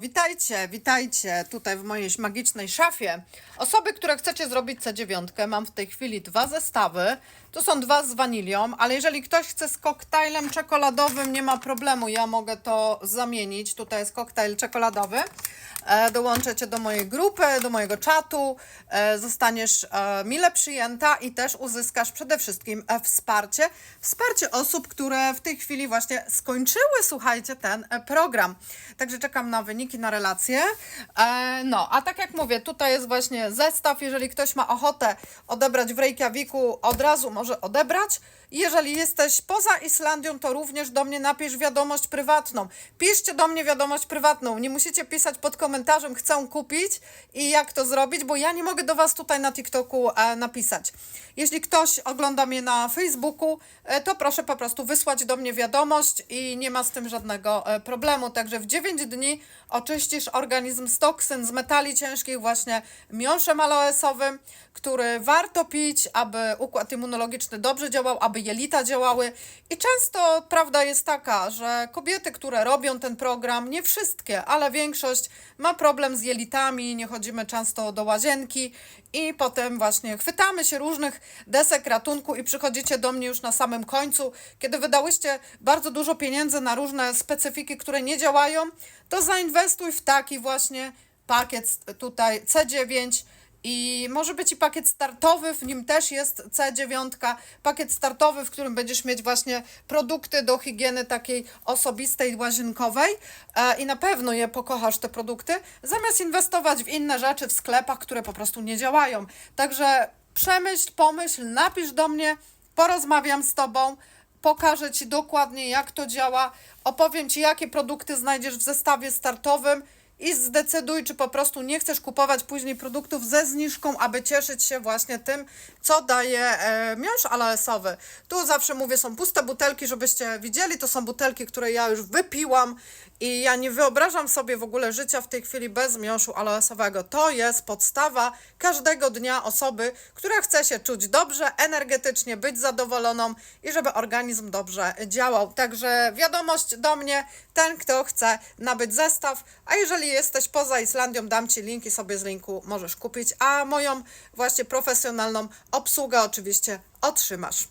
Witajcie, witajcie tutaj w mojej magicznej szafie. Osoby, które chcecie zrobić C9, mam w tej chwili dwa zestawy. Tu są dwa z wanilią, ale jeżeli ktoś chce z koktajlem czekoladowym, nie ma problemu, ja mogę to zamienić. Tutaj jest koktajl czekoladowy. E, dołączę Cię do mojej grupy, do mojego czatu, e, zostaniesz e, mile przyjęta i też uzyskasz przede wszystkim wsparcie. Wsparcie osób, które w tej chwili właśnie skończyły, słuchajcie, ten program. Także czekam na wyniki, na relacje. E, no, a tak jak mówię, tutaj jest właśnie zestaw. Jeżeli ktoś ma ochotę odebrać w Reykjaviku, od razu może odebrać. Jeżeli jesteś poza Islandią, to również do mnie napisz wiadomość prywatną. Piszcie do mnie wiadomość prywatną. Nie musicie pisać pod komentarzem, chcę kupić i jak to zrobić, bo ja nie mogę do Was tutaj na TikToku e, napisać. Jeśli ktoś ogląda mnie na Facebooku, e, to proszę po prostu wysłać do mnie wiadomość i nie ma z tym żadnego problemu. Także w 9 dni oczyścisz organizm z toksyn, z metali ciężkich, właśnie miąższem aloesowym, który warto pić, aby układ immunologiczny dobrze działał, aby jelita działały. I często prawda jest taka, że kobiety, które robią ten program, nie wszystkie, ale większość ma problem z jelitami, nie chodzimy często do łazienki i potem właśnie chwytamy się różnych desek ratunku i przychodzicie do mnie już na samym końcu, kiedy wydałyście bardzo dużo pieniędzy na różne specyfiki, które nie działają, to zainwestuj w taki właśnie pakiet tutaj C9 i może być i pakiet startowy, w nim też jest C9, pakiet startowy, w którym będziesz mieć właśnie produkty do higieny takiej osobistej, łazienkowej e, i na pewno je pokochasz, te produkty, zamiast inwestować w inne rzeczy w sklepach, które po prostu nie działają. Także przemyśl, pomyśl, napisz do mnie, porozmawiam z Tobą, pokażę Ci dokładnie, jak to działa, opowiem Ci, jakie produkty znajdziesz w zestawie startowym i zdecyduj, czy po prostu nie chcesz kupować później produktów ze zniżką, aby cieszyć się właśnie tym, co daje e, miąższ aloesowy. Tu zawsze mówię, są puste butelki, żebyście widzieli, to są butelki, które ja już wypiłam i ja nie wyobrażam sobie w ogóle życia w tej chwili bez miąższu aloesowego. To jest podstawa każdego dnia osoby, która chce się czuć dobrze, energetycznie, być zadowoloną i żeby organizm dobrze działał. Także wiadomość do mnie, ten kto chce nabyć zestaw, a jeżeli jesteś poza Islandią, dam Ci link i sobie z linku możesz kupić, a moją właśnie profesjonalną obsługę oczywiście otrzymasz.